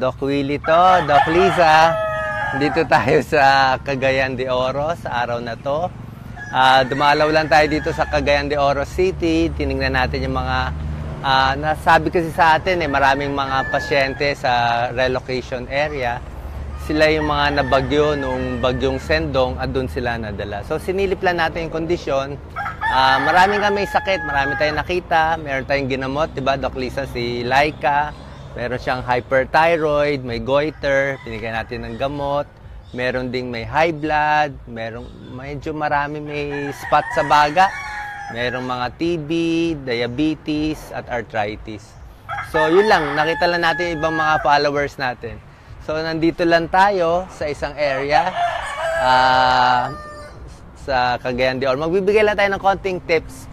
Doc Willie to, Doc Liza. Dito tayo sa Cagayan de Oro sa araw na to. Uh, dumalaw lang tayo dito sa Cagayan de Oro City. Tiningnan natin yung mga uh, nasabi kasi sa atin eh, maraming mga pasyente sa relocation area. Sila yung mga nabagyo nung bagyong Sendong at doon sila nadala. So sinilip lang natin yung kondisyon. Uh, maraming kami sakit, marami tayong nakita, meron tayong ginamot, 'di ba? Doc Lisa si Laika, Meron siyang hyperthyroid, may goiter, pinigyan natin ng gamot. Meron ding may high blood, meron medyo marami may spot sa baga. Merong mga TB, diabetes, at arthritis. So, yun lang. Nakita lang natin ibang mga followers natin. So, nandito lang tayo sa isang area uh, sa Cagayan de Oro. Magbibigay lang tayo ng konting tips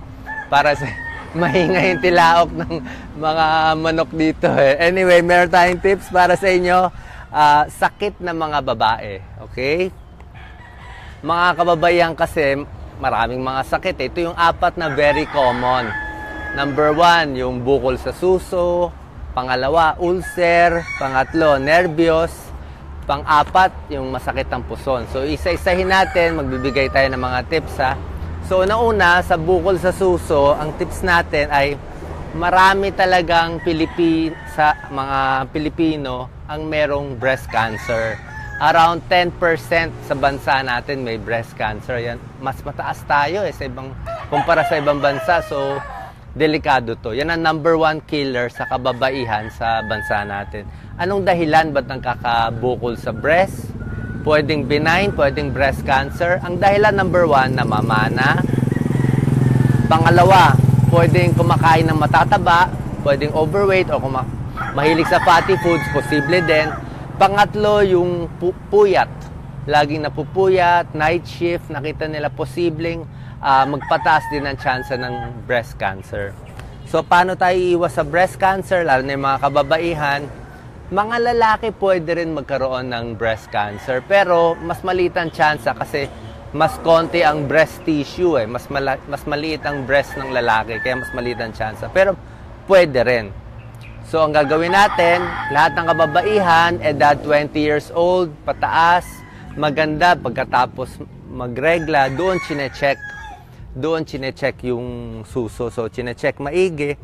para sa mahinga yung tilaok ng mga manok dito eh. Anyway, meron tayong tips para sa inyo. Uh, sakit ng mga babae. Okay? Mga kababayan kasi, maraming mga sakit. Eh. Ito yung apat na very common. Number one, yung bukol sa suso. Pangalawa, ulcer. Pangatlo, nervyos. Pang-apat, yung masakit ng puson. So, isa-isahin natin. Magbibigay tayo ng mga tips ha So, una-una, sa bukol sa suso, ang tips natin ay marami talagang Pilipi sa mga Pilipino ang merong breast cancer. Around 10% sa bansa natin may breast cancer. Yan, mas mataas tayo eh sa ibang kumpara sa ibang bansa. So, delikado to. Yan ang number one killer sa kababaihan sa bansa natin. Anong dahilan ba't nagkakabukol sa breast? Pwedeng benign, pwedeng breast cancer. Ang dahilan number one, namamana. Pangalawa, pwedeng kumakain ng matataba, pwedeng overweight o kuma- mahilig sa fatty foods, posible din. Pangatlo, yung pu- puyat. Laging napupuyat, night shift, nakita nila posibleng uh, magpataas din ang chance ng breast cancer. So, paano tayo iwas sa breast cancer, lalo na yung mga kababaihan? mga lalaki pwede rin magkaroon ng breast cancer. Pero mas maliit ang chance kasi mas konti ang breast tissue eh. Mas, mala- mas maliit ang breast ng lalaki kaya mas maliit ang chance. Pero pwede rin. So ang gagawin natin, lahat ng kababaihan, edad 20 years old, pataas, maganda pagkatapos magregla, doon chine-check. Doon chine-check yung suso. So chine-check maigi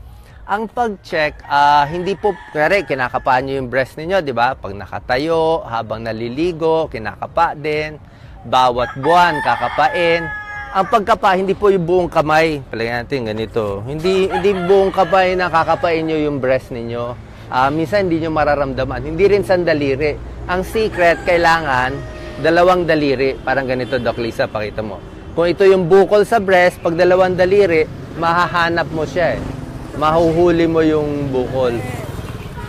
ang pag-check, uh, hindi po, kaya kinakapaan nyo yung breast ninyo, di ba? Pag nakatayo, habang naliligo, kinakapa din. Bawat buwan, kakapain. Ang pagkapa, hindi po yung buong kamay. Palagyan natin ganito. Hindi, hindi buong kamay na kakapain nyo yung breast ninyo. Uh, minsan hindi nyo mararamdaman. Hindi rin sandaliri. Ang secret, kailangan dalawang daliri. Parang ganito, Doc Lisa, pakita mo. Kung ito yung bukol sa breast, pag dalawang daliri, mahahanap mo siya eh mahuhuli mo yung bukol.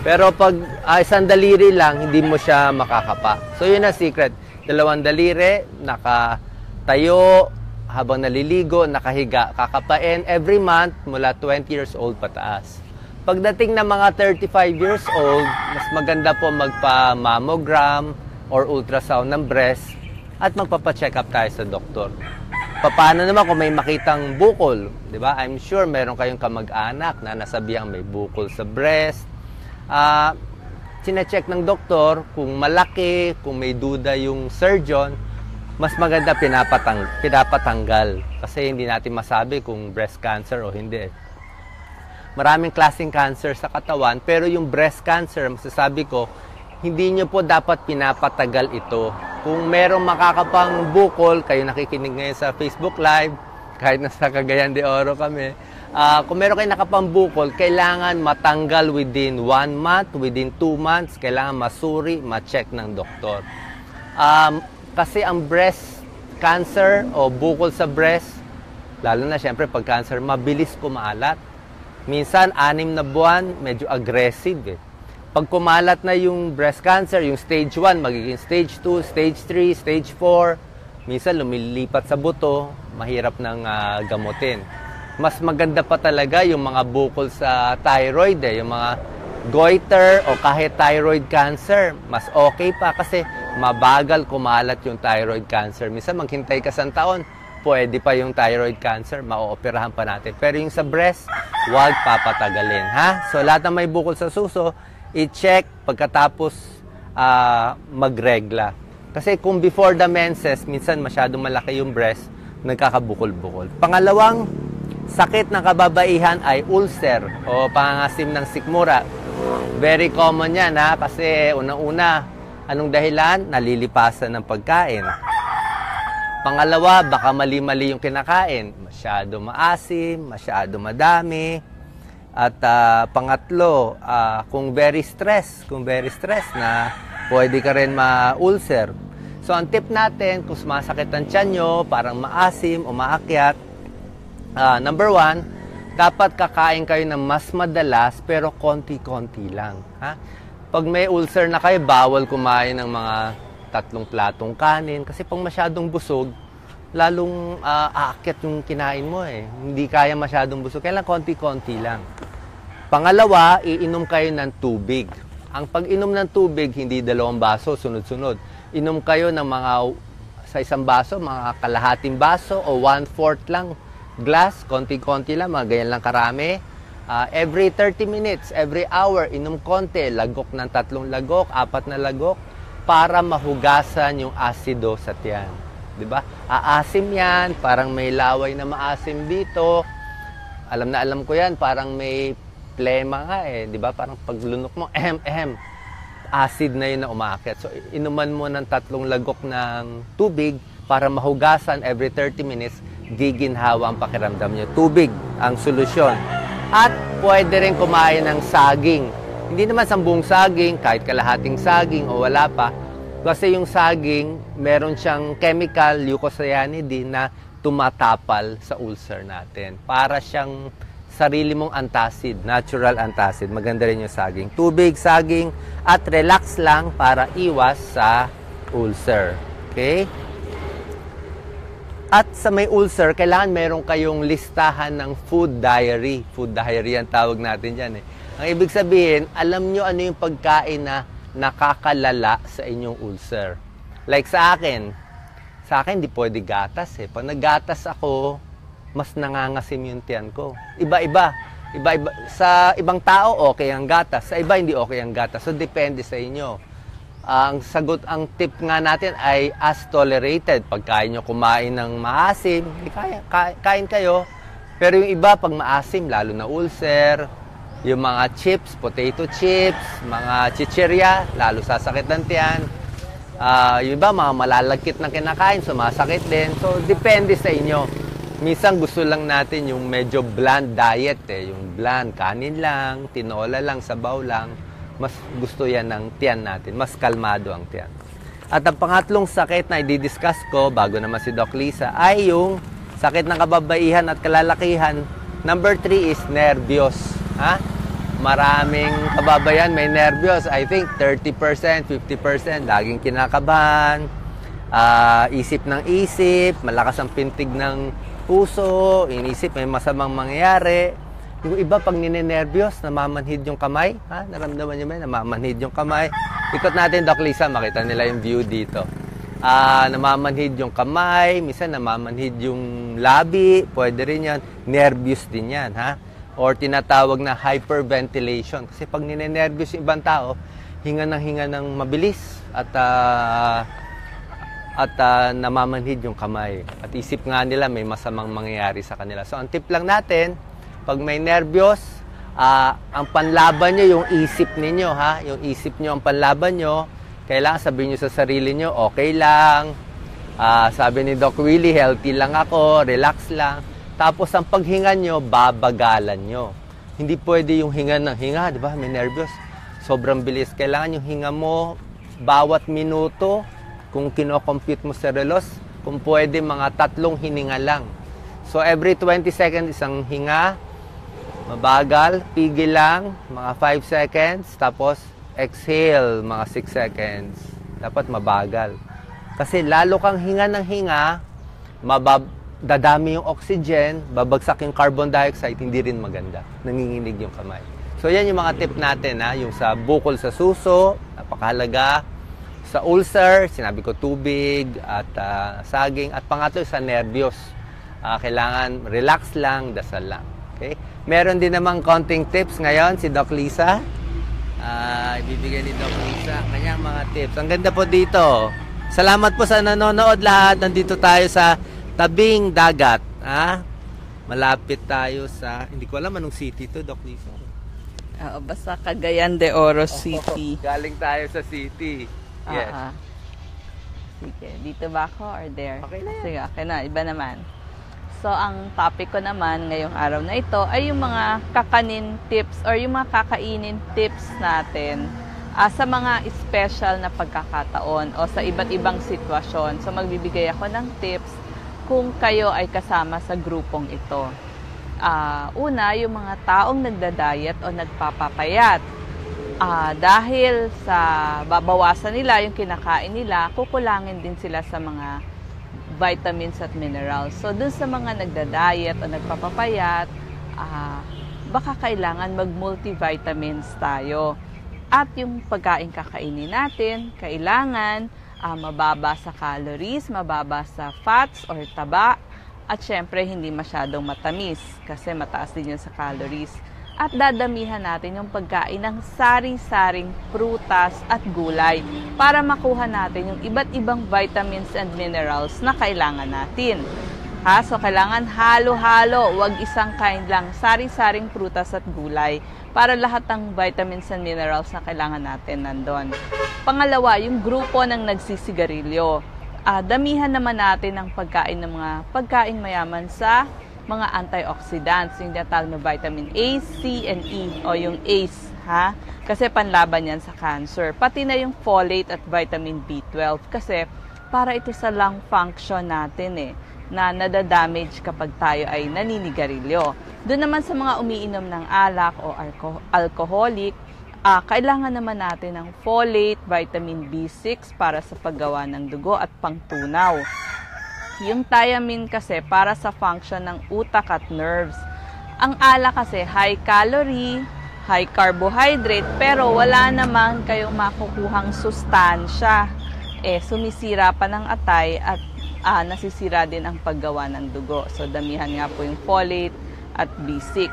Pero pag uh, isang daliri lang, hindi mo siya makakapa. So yun ang secret. Dalawang daliri, nakatayo, habang naliligo, nakahiga, kakapain every month mula 20 years old pataas. Pagdating ng mga 35 years old, mas maganda po magpa-mammogram or ultrasound ng breast at magpapa-check up tayo sa doktor. Paano naman kung may makitang bukol? Di ba? I'm sure meron kayong kamag-anak na nasabihang may bukol sa breast. Uh, Sine-check ng doktor kung malaki, kung may duda yung surgeon, mas maganda pinapatang, pinapatanggal. Kasi hindi natin masabi kung breast cancer o hindi. Maraming klaseng cancer sa katawan, pero yung breast cancer, masasabi ko, hindi nyo po dapat pinapatagal ito. Kung merong makakapang bukol, kayo nakikinig ngayon sa Facebook Live, kahit nasa Cagayan de Oro kami, uh, kung meron kayo nakapang bukol, kailangan matanggal within one month, within two months, kailangan masuri, ma-check ng doktor. Um, kasi ang breast cancer o bukol sa breast, lalo na siyempre pag cancer, mabilis kumaalat. Minsan, anim na buwan, medyo aggressive eh pag kumalat na yung breast cancer, yung stage 1, magiging stage 2, stage 3, stage 4, minsan lumilipat sa buto, mahirap nang uh, gamutin. Mas maganda pa talaga yung mga bukol sa thyroid, eh, yung mga goiter o kahit thyroid cancer, mas okay pa kasi mabagal kumalat yung thyroid cancer. Minsan maghintay ka sa taon, pwede pa yung thyroid cancer, maooperahan pa natin. Pero yung sa breast, huwag papatagalin, ha? So lahat ng may bukol sa suso, i-check pagkatapos uh, magregla. Kasi kung before the menses, minsan masyadong malaki yung breast, nagkakabukol-bukol. Pangalawang sakit ng kababaihan ay ulcer o pangangasim ng sikmura. Very common yan ha, kasi unang-una, anong dahilan? Nalilipasan ng pagkain. Pangalawa, baka mali-mali yung kinakain. Masyado maasim, masyado madami. At uh, pangatlo, uh, kung very stress, kung very stress na pwede ka rin ma-ulcer. So ang tip natin, kung sumasakit ang tiyan nyo, parang maasim, umaakyat, uh, number one, dapat kakain kayo ng mas madalas pero konti-konti lang. Ha? Pag may ulcer na kayo, bawal kumain ng mga tatlong platong kanin kasi pag masyadong busog, lalong uh, aakyat yung kinain mo eh. Hindi kaya masyadong busog. Kailan konti-konti lang. Pangalawa, iinom kayo ng tubig. Ang pag-inom ng tubig, hindi dalawang baso, sunod-sunod. Inom kayo ng mga sa isang baso, mga kalahating baso o one-fourth lang glass, konti-konti lang, mga ganyan lang karami. Uh, every 30 minutes, every hour, inom konti, lagok ng tatlong lagok, apat na lagok, para mahugasan yung asido sa tiyan. ba? Aasim 'yan, parang may laway na maasim dito. Alam na alam ko 'yan, parang may plema nga eh, ba? Parang paglunok mo, ehem ehem. Acid na 'yun na umakyat. So inuman mo ng tatlong lagok ng tubig para mahugasan every 30 minutes, giginhawa ang pakiramdam niyo. Tubig ang solusyon. At pwede rin kumain ng saging hindi naman sa buong saging, kahit kalahating saging o wala pa. Kasi yung saging, meron siyang chemical, leucocyanidin, na tumatapal sa ulcer natin. Para siyang sarili mong antacid, natural antacid. Maganda rin yung saging. Tubig, saging, at relax lang para iwas sa ulcer. Okay? At sa may ulcer, kailangan meron kayong listahan ng food diary. Food diary ang tawag natin dyan eh ang ibig sabihin, alam nyo ano yung pagkain na nakakalala sa inyong ulcer. Like sa akin, sa akin di pwede gatas eh. Pag naggatas ako, mas nangangasim yung tiyan ko. Iba-iba. Iba-iba. Sa ibang tao, okay ang gatas. Sa iba, hindi okay ang gatas. So, depende sa inyo. Ang sagot, ang tip nga natin ay as tolerated. Pag kaya nyo kumain ng maasim, kaya, kain kayo. Pero yung iba, pag maasim, lalo na ulcer, yung mga chips, potato chips, mga chichirya, lalo sasakit ng tiyan. Uh, yung iba, mga malalagkit na kinakain, sumasakit din. So, depende sa inyo. Minsan gusto lang natin yung medyo bland diet eh. Yung bland, kanin lang, tinola lang, sabaw lang. Mas gusto yan ng tiyan natin. Mas kalmado ang tiyan. At ang pangatlong sakit na i-discuss ko, bago naman si Doc Lisa, ay yung sakit ng kababaihan at kalalakihan. Number three is nervyos. Ha? maraming kababayan may nervyos. I think 30%, 50%, laging kinakabahan, uh, isip ng isip, malakas ang pintig ng puso, inisip may masamang mangyayari. Yung iba pag ninenervyos, namamanhid yung kamay. Ha? Naramdaman niyo ba? Namamanhid yung kamay. Ikot natin, Doc Lisa, makita nila yung view dito. Uh, namamanhid yung kamay, minsan namamanhid yung labi, pwede rin yan. Nervous din yan, ha? or tinatawag na hyperventilation. Kasi pag ninenervyos yung ibang tao, hinga ng hinga ng mabilis at uh, at uh, namamanhid yung kamay. At isip nga nila may masamang mangyayari sa kanila. So ang tip lang natin, pag may nervyos, uh, ang panlaban nyo yung isip ninyo ha, yung isip nyo ang panlaban nyo. Kailangan sabihin nyo sa sarili nyo, okay lang. Uh, sabi ni Doc Willie, healthy lang ako, relax lang tapos ang paghinga nyo, babagalan nyo. Hindi pwede yung hinga ng hinga, di ba? May nervous. Sobrang bilis. Kailangan yung hinga mo bawat minuto, kung kino-compute mo sa relos, kung pwede mga tatlong hininga lang. So every 20 seconds isang hinga, mabagal, pigil lang, mga 5 seconds, tapos exhale, mga 6 seconds. Dapat mabagal. Kasi lalo kang hinga ng hinga, mabab dadami yung oxygen, babagsak yung carbon dioxide, hindi rin maganda. Nanginginig yung kamay. So yan yung mga tip natin, ha? yung sa bukol sa suso, napakahalaga. Sa ulcer, sinabi ko tubig at uh, saging. At pangatlo, sa nervyos. Uh, kailangan relax lang, dasal lang. Okay? Meron din namang konting tips ngayon si Doc Lisa. Ah, ibibigay ni Doc Lisa ang kanyang mga tips. Ang ganda po dito. Salamat po sa nanonood lahat. Nandito tayo sa tabing dagat. Ha? Malapit tayo sa, hindi ko alam anong city to, Doc Lisa. Oo, basta Cagayan de Oro City. Galing tayo sa city. Yes. Ah, ah. Sige, dito ba ako or there? Okay na yan. Sige, okay na. Iba naman. So, ang topic ko naman ngayong araw na ito ay yung mga kakanin tips or yung mga kakainin tips natin ah, sa mga special na pagkakataon o sa iba't ibang sitwasyon. So, magbibigay ako ng tips kung kayo ay kasama sa grupong ito. Ah, una, yung mga taong nagda-diet o nagpapapayat. Ah, dahil sa babawasan nila yung kinakain nila, kukulangin din sila sa mga vitamins at minerals. So, dun sa mga nagda-diet o nagpapapayat, ah, baka kailangan mag-multivitamins tayo. At yung pagkain kakainin natin, kailangan ah, mababa sa calories, mababa sa fats or taba, at syempre hindi masyadong matamis kasi mataas din yun sa calories. At dadamihan natin yung pagkain ng sari-saring prutas at gulay para makuha natin yung iba't ibang vitamins and minerals na kailangan natin. Ha? So, kailangan halo-halo, wag isang kind lang, sari-saring prutas at gulay para lahat ng vitamins and minerals na kailangan natin nandun. Pangalawa, yung grupo ng nagsisigarilyo. Ah, damihan naman natin ang pagkain ng mga pagkain mayaman sa mga antioxidants, yung tinatawag na vitamin A, C, and E, o yung ACE, ha? Kasi panlaban yan sa cancer. Pati na yung folate at vitamin B12, kasi para ito sa lung function natin eh, na nadadamage kapag tayo ay naninigarilyo. Doon naman sa mga umiinom ng alak o alco- alcoholic, ah, kailangan naman natin ng folate, vitamin B6 para sa paggawa ng dugo at pangtunaw. Yung thiamine kasi para sa function ng utak at nerves. Ang ala kasi high calorie, high carbohydrate, pero wala naman kayong makukuhang sustansya. Eh, sumisira pa ng atay at ah, nasisira din ang paggawa ng dugo. So, damihan nga po yung folate at B6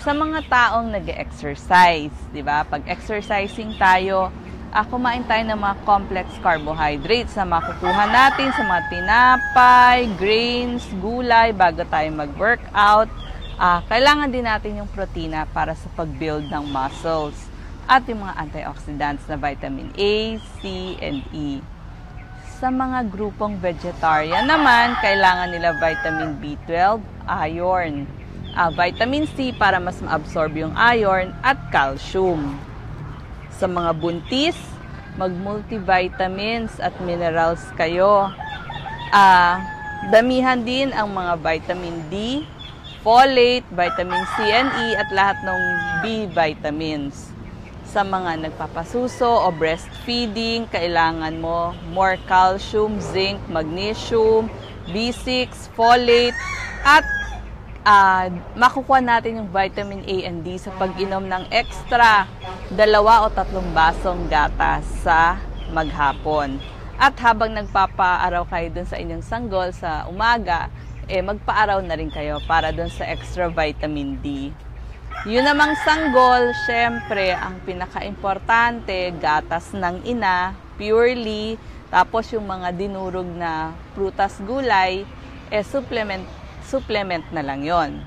sa mga taong nag-exercise, 'di ba? Pag exercising tayo, ah, kumain tayo ng mga complex carbohydrates na makukuha natin sa mga tinapay, grains, gulay bago tayo mag-workout. Ah, kailangan din natin yung protina para sa pag-build ng muscles at yung mga antioxidants na vitamin A, C, and E. Sa mga grupong vegetarian naman, kailangan nila vitamin B12, iron, ah, vitamin C para mas ma-absorb yung iron at calcium. Sa mga buntis, mag-multivitamins at minerals kayo. Ah, damihan din ang mga vitamin D, folate, vitamin C and E at lahat ng B vitamins. Sa mga nagpapasuso o breastfeeding, kailangan mo more calcium, zinc, magnesium, B6, folate, at ah, makukuha natin yung vitamin A and D sa pag-inom ng extra dalawa o tatlong basong gatas sa maghapon. At habang nagpapaaraw kayo dun sa inyong sanggol sa umaga, eh magpaaraw na rin kayo para dun sa extra vitamin D. Yun namang sanggol, syempre, ang pinaka-importante, gatas ng ina, purely, tapos yung mga dinurog na prutas gulay, eh supplement, supplement na lang yon.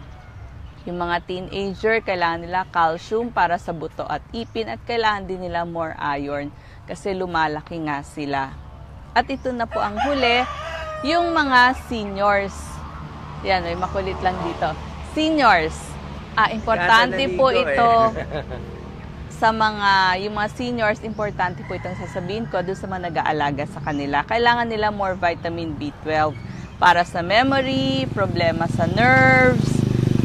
Yung mga teenager, kailangan nila calcium para sa buto at ipin at kailangan din nila more iron kasi lumalaki nga sila. At ito na po ang huli, yung mga seniors. Yan, may makulit lang dito. Seniors, ah, importante po naligo ito eh. sa mga, yung mga seniors, importante po itong sasabihin ko doon sa mga nag-aalaga sa kanila. Kailangan nila more vitamin B12 para sa memory, problema sa nerves,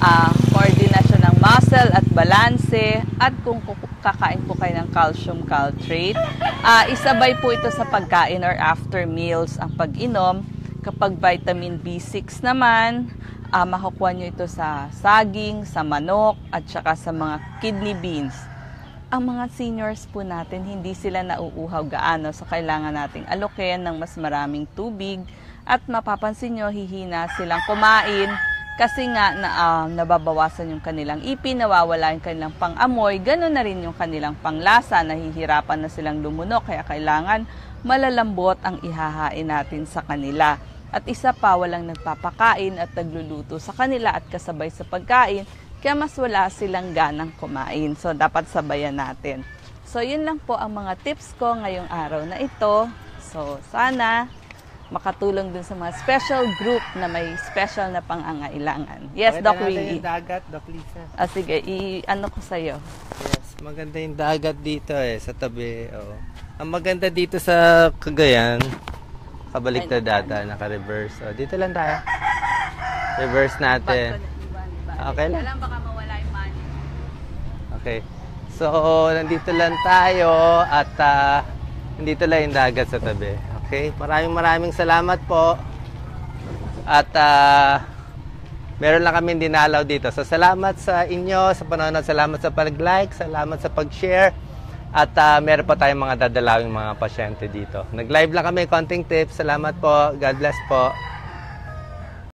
ah, coordination ng muscle at balanse, at kung kakain po kayo ng calcium caltrate, ah, isabay po ito sa pagkain or after meals ang pag-inom. Kapag vitamin B6 naman, ah, makukuha nyo ito sa saging, sa manok, at saka sa mga kidney beans ang mga seniors po natin, hindi sila nauuhaw gaano. So, kailangan nating alokin ng mas maraming tubig. At mapapansin nyo, hihina silang kumain Kasi nga na, ah, nababawasan yung kanilang ipin, nawawala yung kanilang pang-amoy, gano'n na rin yung kanilang panglasa, nahihirapan na silang lumunok, kaya kailangan malalambot ang ihahain natin sa kanila. At isa pa, walang nagpapakain at nagluluto sa kanila at kasabay sa pagkain, kaya mas wala silang ganang kumain. So, dapat sabayan natin. So, yun lang po ang mga tips ko ngayong araw na ito. So, sana makatulong dun sa mga special group na may special na pangangailangan. Yes, Doc Willie. yung dagat, Doc Lisa. Ah, sige, i-ano ko sa'yo. Yes, maganda yung dagat dito eh, sa tabi. Oh. Ang maganda dito sa Cagayan, kabaliktad data, naka-reverse. Oh, dito lang tayo. Reverse natin. Okay lang. Alam baka mawala yung money. Okay. So, nandito lang tayo at ah, nandito lang yung dagat sa tabi. Okay? Maraming maraming salamat po. At ah, meron lang kami dinalaw dito. So, salamat sa inyo, sa panonood. Salamat sa pag-like, salamat sa pag-share. At ah, meron pa tayong mga dadalawing mga pasyente dito. Nag-live lang kami, konting tips. Salamat po. God bless po.